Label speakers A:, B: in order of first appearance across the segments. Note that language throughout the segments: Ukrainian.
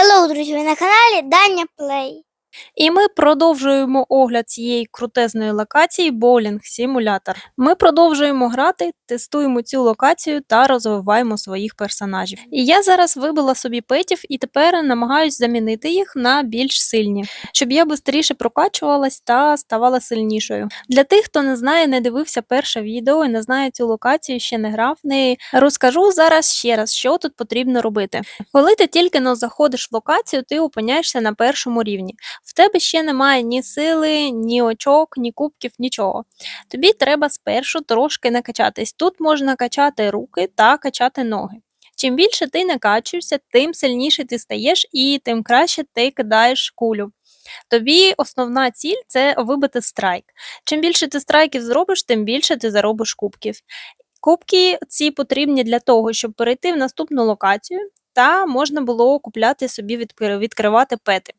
A: Hello, друзі, ви на каналі Даня Плей.
B: І ми продовжуємо огляд цієї крутезної локації Bowling Simulator. Ми продовжуємо грати, тестуємо цю локацію та розвиваємо своїх персонажів. І я зараз вибила собі петів і тепер намагаюсь замінити їх на більш сильні, щоб я швидше прокачувалась та ставала сильнішою. Для тих, хто не знає, не дивився перше відео і не знає цю локацію, ще не грав в неї, розкажу зараз ще раз, що тут потрібно робити. Коли ти тільки но заходиш в локацію, ти опиняєшся на першому рівні. В тебе ще немає ні сили, ні очок, ні кубків, нічого. Тобі треба спершу трошки накачатись. Тут можна качати руки та качати ноги. Чим більше ти накачуєшся, тим сильніше ти стаєш і тим краще ти кидаєш кулю. Тобі основна ціль це вибити страйк. Чим більше ти страйків зробиш, тим більше ти заробиш кубків. Кубки ці потрібні для того, щоб перейти в наступну локацію, та можна було купляти собі відкривати пети.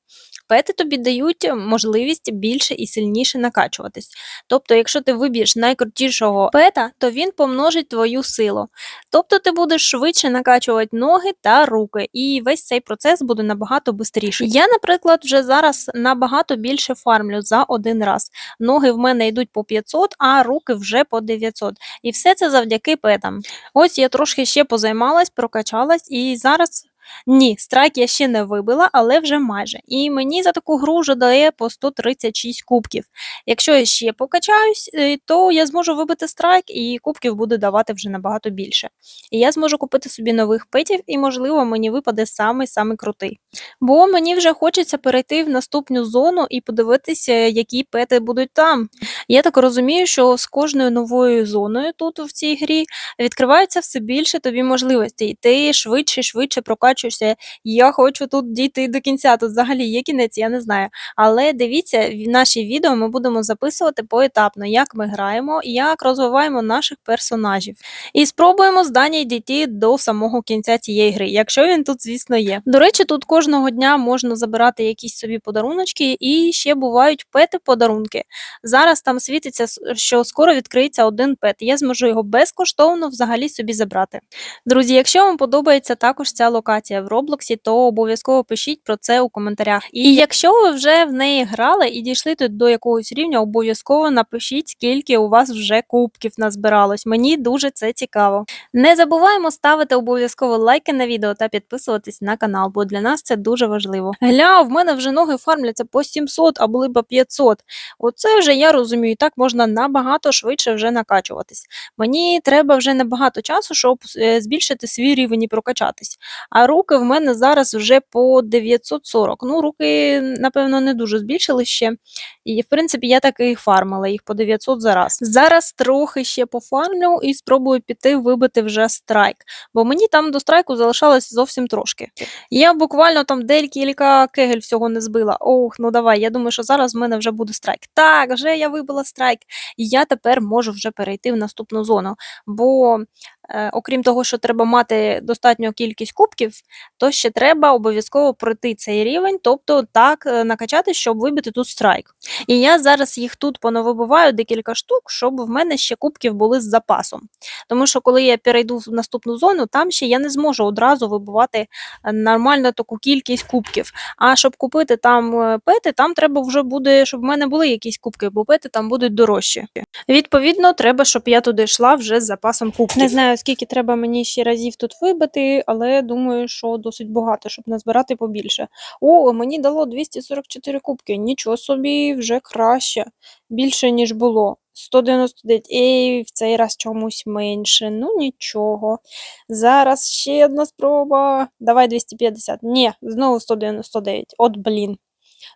B: Пети тобі дають можливість більше і сильніше накачуватись. Тобто, якщо ти виб'єш найкрутішого пета, то він помножить твою силу. Тобто ти будеш швидше накачувати ноги та руки, і весь цей процес буде набагато швидше. Я, наприклад, вже зараз набагато більше фармлю за один раз. Ноги в мене йдуть по 500, а руки вже по 900. І все це завдяки петам. Ось я трошки ще позаймалась, прокачалась, і зараз. Ні, страйк я ще не вибила, але вже майже. І мені за таку гру вже дає по 136 кубків. Якщо я ще покачаюсь, е, то я зможу вибити страйк, і кубків буде давати вже набагато більше. І я зможу купити собі нових петів, і, можливо, мені випаде самий самий крутий. Бо мені вже хочеться перейти в наступну зону і подивитися, які пети будуть там. Я так розумію, що з кожною новою зоною тут в цій грі відкривається все більше тобі можливостей. Ти швидше, швидше прокачуєшся. Я хочу тут дійти до кінця. Тут взагалі є кінець, я не знаю. Але дивіться, в наші відео ми будемо записувати поетапно, як ми граємо, і як розвиваємо наших персонажів. І спробуємо з Дані дійти до самого кінця цієї гри, якщо він тут, звісно, є. До речі, тут кожного дня можна забирати якісь собі подаруночки, і ще бувають пети-подарунки. Зараз там світиться, що скоро відкриється один пет. Я зможу його безкоштовно взагалі собі забрати. Друзі, якщо вам подобається також ця локація в Роблоксі, то обов'язково пишіть про це у коментарях. І якщо ви вже в неї грали і дійшли тут до якогось рівня, обов'язково напишіть, скільки у вас вже кубків назбиралось. Мені дуже це цікаво. Не забуваємо ставити обов'язково лайки на відео та підписуватись на канал, бо для нас це дуже важливо. Гля, в мене вже ноги фармляться по 700, а були по 500. Оце вже я розумію, так можна набагато швидше вже накачуватись. Мені треба вже небагато часу, щоб е, збільшити свій рівень і прокачатись. А руки в мене зараз вже по 940. Ну, руки, напевно, не дуже збільшили ще. І, в принципі, я так і фармила їх по 900 за раз. Зараз трохи ще пофармлю і спробую піти вибити вже страйк. Бо мені там до страйку залишалось зовсім трошки. Я буквально там декілька кегель всього не збила. Ох, ну давай, я думаю, що зараз в мене вже буде страйк. Так, вже я вибила страйк. І я тепер можу вже перейти в наступну зону. Бо, окрім того, що треба мати достатню кількість кубків, то ще треба обов'язково пройти цей рівень, тобто так е, накачати, щоб вибити тут страйк. І я зараз їх тут понавибиваю декілька штук, щоб в мене ще кубків були з запасом. Тому що коли я перейду в наступну зону, там ще я не зможу одразу вибивати е, нормально таку кількість кубків. А щоб купити там е, пети, там треба вже буде, щоб в мене були якісь кубки, бо пети там будуть дорожчі. Відповідно, треба, щоб я туди йшла вже з запасом кубків. Не знаю, скільки треба мені ще разів тут вибити, але думаю, що досить багато, щоб назбирати побільше. О, мені дало 244 кубки. Нічого собі, вже краще. Більше, ніж було. 199. Ей, в цей раз чомусь менше. Ну нічого. Зараз ще одна спроба. Давай 250. Ні, знову 199. От блін.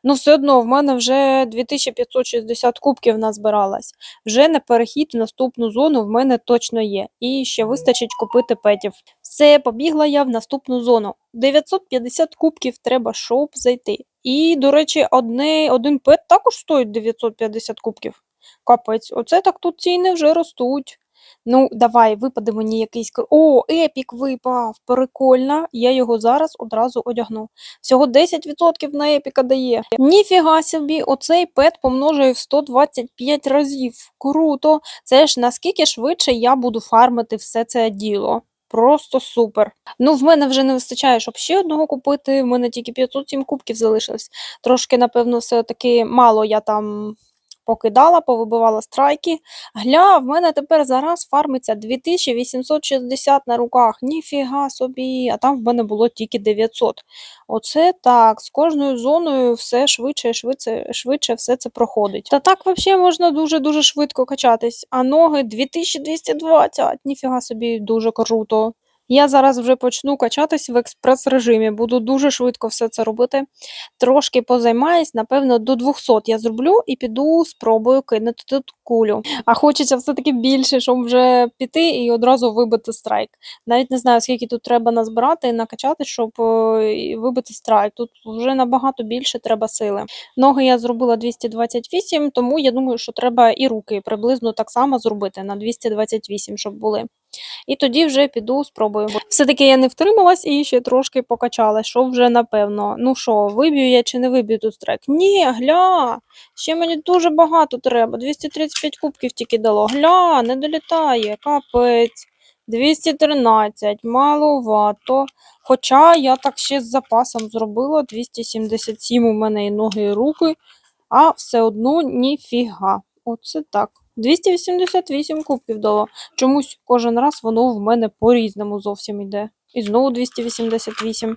B: Ну, все одно, в мене вже 2560 кубків назбиралось. Вже на перехід в наступну зону в мене точно є. І ще вистачить купити петів. Все, побігла я в наступну зону. 950 кубків треба, щоб зайти. І, до речі, одне, один пет також стоїть 950 кубків. Капець, оце так тут ціни вже ростуть. Ну, давай, випаде мені якийсь. О, епік випав! Прикольно. Я його зараз одразу одягну. Всього 10% на епіка дає. Ніфіга собі, оцей пет помножує в 125 разів. Круто. Це ж наскільки швидше я буду фармити все це діло. просто супер. Ну, в мене вже не вистачає, щоб ще одного купити. В мене тільки 507 кубків залишилось. Трошки, напевно, все-таки мало я там покидала, повибивала страйки. Гля, в мене тепер зараз фармиться 2860 на руках. Ніфіга собі, а там в мене було тільки 900. Оце так, з кожною зоною все швидше і швидше, швидше все це проходить. Та так взагалі можна дуже-дуже швидко качатись. А ноги 2220. Ніфіга собі дуже круто. Я зараз вже почну качатись в експрес-режимі. Буду дуже швидко все це робити. Трошки позаймаюсь, напевно, до 200 я зроблю і піду спробую кинути тут кулю. А хочеться все-таки більше, щоб вже піти і одразу вибити страйк. Навіть не знаю, скільки тут треба назбирати і накачати, щоб е, вибити страйк. Тут вже набагато більше треба сили. Ноги я зробила 228, тому я думаю, що треба і руки приблизно так само зробити на 228, щоб були. І тоді вже піду спробую. Все-таки я не втрималась і ще трошки покачалась, що вже напевно. Ну що, виб'ю я чи не виб'ю тут страйк? Ні, гля, ще мені дуже багато треба. 235 кубків тільки дало. Гля, не долітає, капець. 213, маловато. Хоча я так ще з запасом зробила 277 у мене і ноги, і руки, а все одно ніфіга. Оце так. 288 кубків дало. Чомусь кожен раз воно в мене по-різному зовсім йде. І знову 288.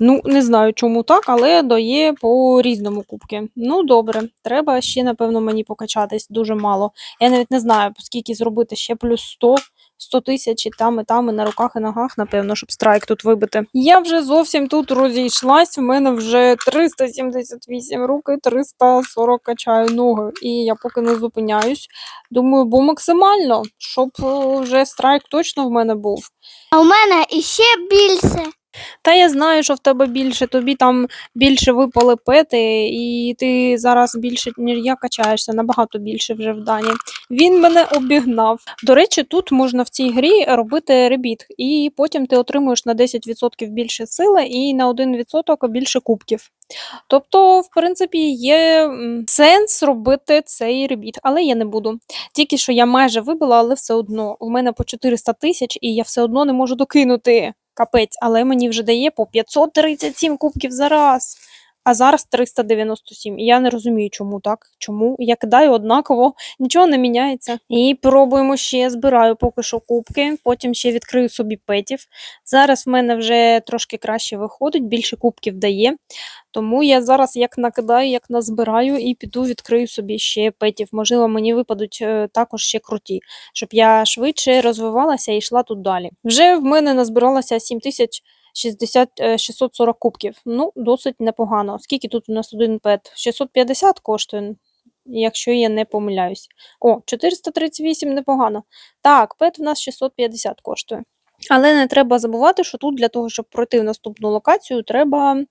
B: Ну, не знаю, чому так, але дає по різному кубки. Ну, добре, треба ще, напевно, мені покачатись дуже мало. Я навіть не знаю, скільки зробити ще плюс 100, 100 тисяч і там, і там, і на руках, і ногах, напевно, щоб страйк тут вибити. Я вже зовсім тут розійшлась. В мене вже 378 руки, 340 качаю ноги. І я поки не зупиняюсь. Думаю, бо максимально, щоб е, вже страйк точно в мене був.
A: А у мене іще більше.
B: Та я знаю, що в тебе більше, тобі там більше випали пети, і ти зараз більше, ніж я качаєшся, набагато більше вже в Дані. Він мене обігнав. До речі, тут можна в цій грі робити ребіт, і потім ти отримуєш на 10% більше сили і на 1% більше кубків. Тобто, в принципі, є сенс робити цей ребіт, але я не буду. Тільки що я майже вибила, але все одно. У мене по 400 тисяч, і я все одно не можу докинути. Капець, але мені вже дає по 537 кубків за раз. А зараз 397. І я не розумію, чому так. Чому? Я кидаю однаково, нічого не міняється. І пробуємо ще, збираю поки що кубки, потім ще відкрию собі петів. Зараз в мене вже трошки краще виходить, більше кубків дає. Тому я зараз як накидаю, як назбираю, і піду відкрию собі ще петів. Можливо, мені випадуть е, також ще круті, щоб я швидше розвивалася і йшла тут далі. Вже в мене назбиралося 7000 60, е, 640 кубків. Ну, досить непогано. Скільки тут у нас один пет? 650 коштує, якщо я не помиляюсь. О, 438 непогано. Так, пет в нас 650 коштує. Але не треба забувати, що тут для того, щоб пройти в наступну локацію, треба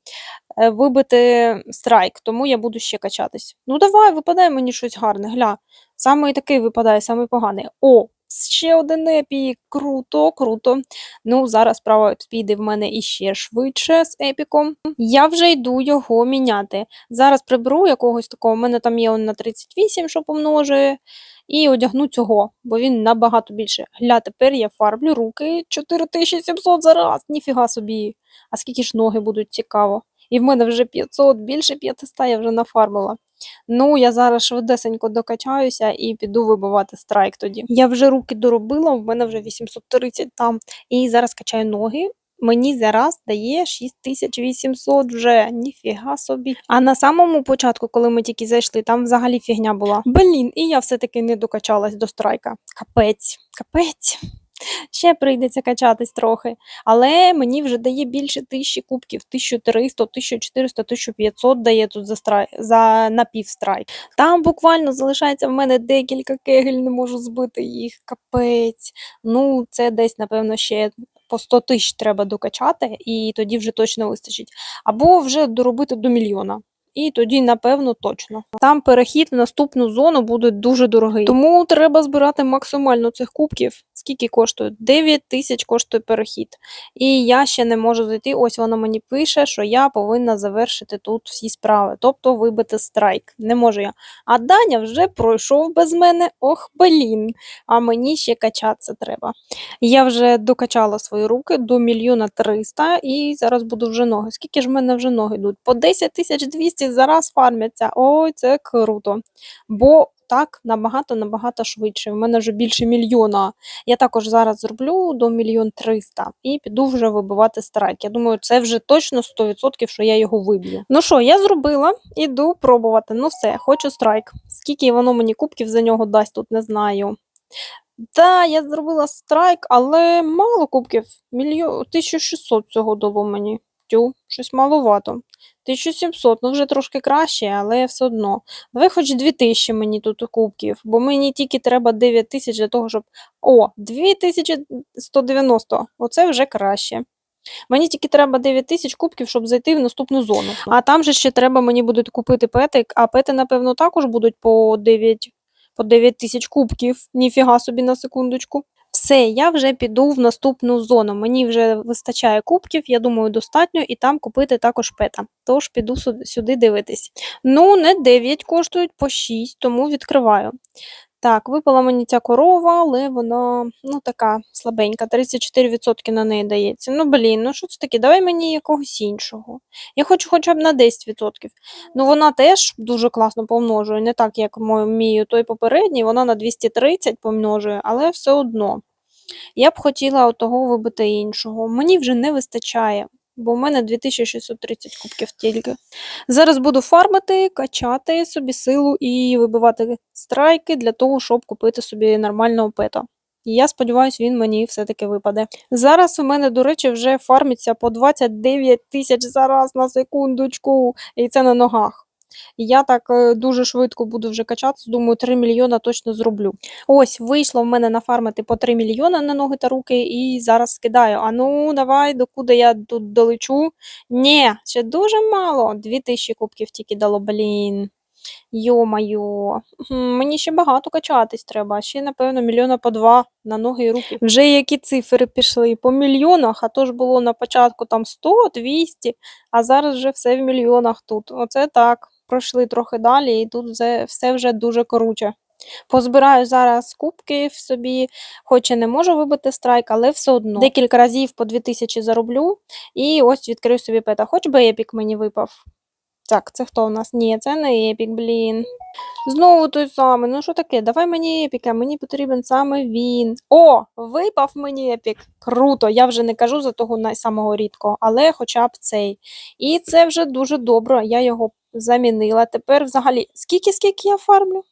B: е, вибити страйк, тому я буду ще качатись. Ну давай, випадай мені щось гарне. Гля. Саме такий випадає, саме поганий. О, ще один епік. Круто, круто. Ну, зараз справа піде в мене іще швидше з епіком. Я вже йду його міняти. Зараз приберу якогось такого. У мене там є на 38, що помножує. І одягну цього, бо він набагато більше. Гля, тепер я фарблю руки 4700 за раз. Ніфіга собі. А скільки ж ноги будуть цікаво. І в мене вже 500, більше 500 я вже нафармила. Ну, я зараз швидесенько докачаюся і піду вибивати страйк тоді. Я вже руки доробила, в мене вже 830 там. І зараз качаю ноги. Мені зараз дає 6800 вже, ніфіга собі. А на самому початку, коли ми тільки зайшли, там взагалі фігня була. Блін, і я все-таки не докачалась до страйка. Капець, капець. Ще прийдеться качатись трохи. Але мені вже дає більше тисячі кубків, 1300, 1400, 1500 дає тут за, страй... за напівстрайк. Там буквально залишається в мене декілька кегель, не можу збити їх. Капець. Ну, це десь, напевно, ще по 100 тисяч треба докачати, і тоді вже точно вистачить. Або вже доробити до мільйона. І тоді, напевно, точно. Там перехід в наступну зону буде дуже дорогий. Тому треба збирати максимально цих кубків. Скільки коштує? 9 тисяч коштує перехід. І я ще не можу зайти. Ось воно мені пише, що я повинна завершити тут всі справи, тобто вибити страйк. Не можу я. А Даня вже пройшов без мене. Ох, блін. А мені ще качатися треба. Я вже докачала свої руки до мільйона триста і зараз буду вже ноги. Скільки ж в мене вже ноги йдуть? По 10 тисяч 200 зараз фармяться. Ой, це круто. Бо так набагато набагато швидше. У мене вже більше мільйона. Я також зараз зроблю до мільйон триста і піду вже вибивати страйк. Я думаю, це вже точно 100%, що я його виб'ю. Ну що, я зробила, іду пробувати. Ну все, хочу страйк. Скільки воно мені кубків за нього дасть, тут не знаю. Та, я зробила страйк, але мало кубків. Мільйон 1600 цього дало мені. Тю, щось маловато. 1700, ну вже трошки краще, але все одно. Давай хоч 2000 мені тут кубків, бо мені тільки треба 9000 для того, щоб. О, 2190. Оце вже краще. Мені тільки треба 9000 кубків, щоб зайти в наступну зону. А там же ще треба мені буде купити петик, а пети, напевно, також будуть по 9 по 9 тисяч кубків. Ніфіга собі на секундочку. Все, я вже піду в наступну зону. Мені вже вистачає кубків, я думаю, достатньо, і там купити також пета. Тож піду сюди дивитись. Ну, не 9 коштують, по 6, тому відкриваю. Так, випала мені ця корова, але вона ну така слабенька, 34% на неї дається. Ну, блін, ну що це таке? Давай мені якогось іншого. Я хочу хоча б на 10%. Ну, вона теж дуже класно помножує, не так, як мій той попередній, вона на 230 помножує, але все одно. Я б хотіла от того вибити іншого. Мені вже не вистачає, бо в мене 2630 кубків тільки. Зараз буду фармити, качати собі силу і вибивати страйки для того, щоб купити собі нормального пета. І я сподіваюся, він мені все-таки випаде. Зараз у мене, до речі, вже фармиться по 29 тисяч зараз на секундочку, і це на ногах. І я так е, дуже швидко буду вже качатись, думаю, 3 мільйона точно зроблю. Ось, вийшло в мене нафармити по 3 мільйона на ноги та руки, і зараз скидаю. А ну, давай, докуди я тут долечу. Ні, ще дуже мало. 2000 кубків тільки дало, блін. Йо-майо, мені ще багато качатись треба. Ще, напевно, мільйона по два на ноги і руки. Вже які цифри пішли по мільйонах, а то ж було на початку там 100, 200, а зараз вже все в мільйонах тут. Оце так. Пройшли трохи далі, і тут все, все вже дуже круче. Позбираю зараз кубки собі, хоч і не можу вибити страйк, але все одно. Декілька разів по 2000 зароблю, і ось відкрию собі пета. Хоч би епік мені випав. Так, це хто у нас? Ні, це не епік, блін. Знову той самий. Ну що таке? Давай мені епіка, мені потрібен саме він. О, випав мені епік. Круто. Я вже не кажу за того самого рідкого, але хоча б цей. І це вже дуже добре. Я його замінила. Тепер взагалі. Скільки, скільки я фармлю?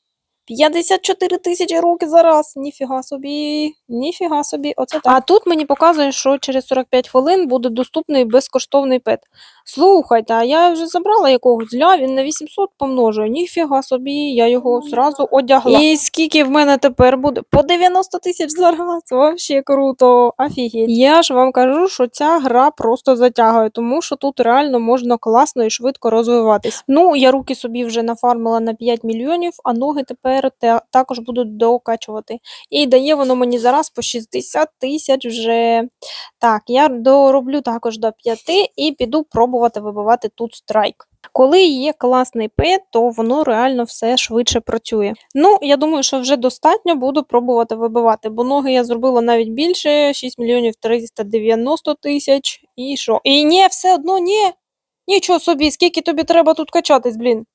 B: 54 тисячі років зараз. Ніфіга собі, ніфіга собі. Оце так. А тут мені показує, що через 45 хвилин буде доступний безкоштовний пет. Слухайте, а я вже забрала якогось ля, він на 800 помножує. Ніфіга собі, я його зразу одягла. І скільки в мене тепер буде? По 90 тисяч зараз. Вообще круто. Офігеть. Я ж вам кажу, що ця гра просто затягує, тому що тут реально можна класно і швидко розвиватись. Ну, я руки собі вже нафармила на 5 мільйонів, а ноги тепер те- також будуть докачувати. І дає воно мені зараз по 60 тисяч вже. Так, я дороблю також до 5 і піду пробувати вибивати тут страйк. Коли є класний пет, то воно реально все швидше працює. Ну, я думаю, що вже достатньо буду пробувати вибивати, бо ноги я зробила навіть більше 6 мільйонів 390 тисяч. І що? І ні, все одно ні. Нічого собі, скільки тобі треба тут качатись, блін.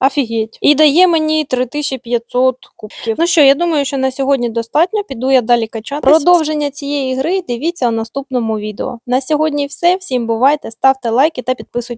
B: Офігеть. І дає мені 3500 кубків. Ну що, я думаю, що на сьогодні достатньо. Піду я далі качатись. Продовження цієї гри дивіться у наступному відео. На сьогодні все. Всім бувайте, ставте лайки та підписуйтесь.